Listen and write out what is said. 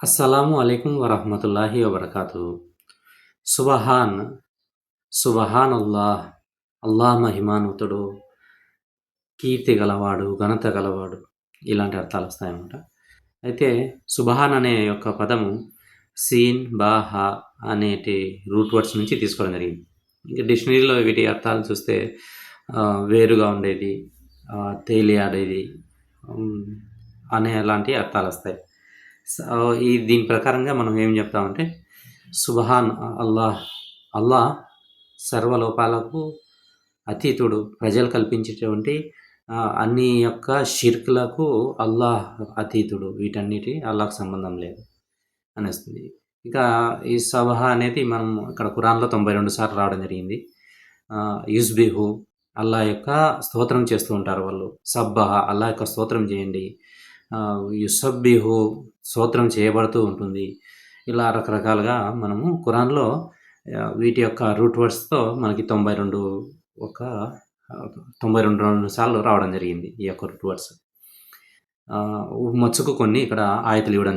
అస్సలాము అలైకుం వరహమతుల్లాహి వబర్కాతు. సుబహాన్ సుబహాన్ అల్లాహ్ అల్లాహ్ మహిమానుతుడు కీర్తి గలవాడు ఘనత గలవాడు ఇలాంటి అర్థాలు వస్తాయన్నమాట. అయితే సుబహాన్ అనే యొక్క పదము సీన్ బాహా అనేటి రూట్ వర్డ్స్ నుంచి తీసుకోవడం జరిగింది. ఇంకా డిక్షనరీలో వీటి అర్థాలు చూస్తే వేరుగా ఉండేది తేలియాడేది అనే అలాంటి అర్థాలు వస్తాయి. ఈ దీని ప్రకారంగా మనం ఏం చెప్తామంటే సుబహాన్ అల్లాహ్ అల్లాహ్ సర్వలోపాలకు అతీతుడు ప్రజలు కల్పించేటువంటి అన్ని యొక్క షిర్క్లకు అల్లాహ్ అతీతుడు. వీటన్నిటి అల్లాహ్ సంబంధం లేదు అనిస్తుంది. ఇంకా ఈ సబహ అనేది మనం ఇక్కడ కురాన్లో తొంభై రెండు సార్లు రావడం జరిగింది. యుస్బిహు అల్లా యొక్క స్తోత్రం చేస్తూ ఉంటారు వాళ్ళు. సబ్బహ అల్లా యొక్క స్తోత్రం చేయండి. యుసబ్బిహు స్తోత్రం చేయబడుతూ ఉంటుంది. ఇలా రకరకాలుగా మనము కురాన్లో వీటి యొక్క రూట్ వర్డ్స్తో మనకి తొంభై రెండు ఒక తొంభై రెండు రెండు సార్లు రావడం జరిగింది ఈ యొక్క రూట్ వర్డ్స్. మచ్చుకు కొన్ని ఇక్కడ ఆయతలు ఇవ్వడం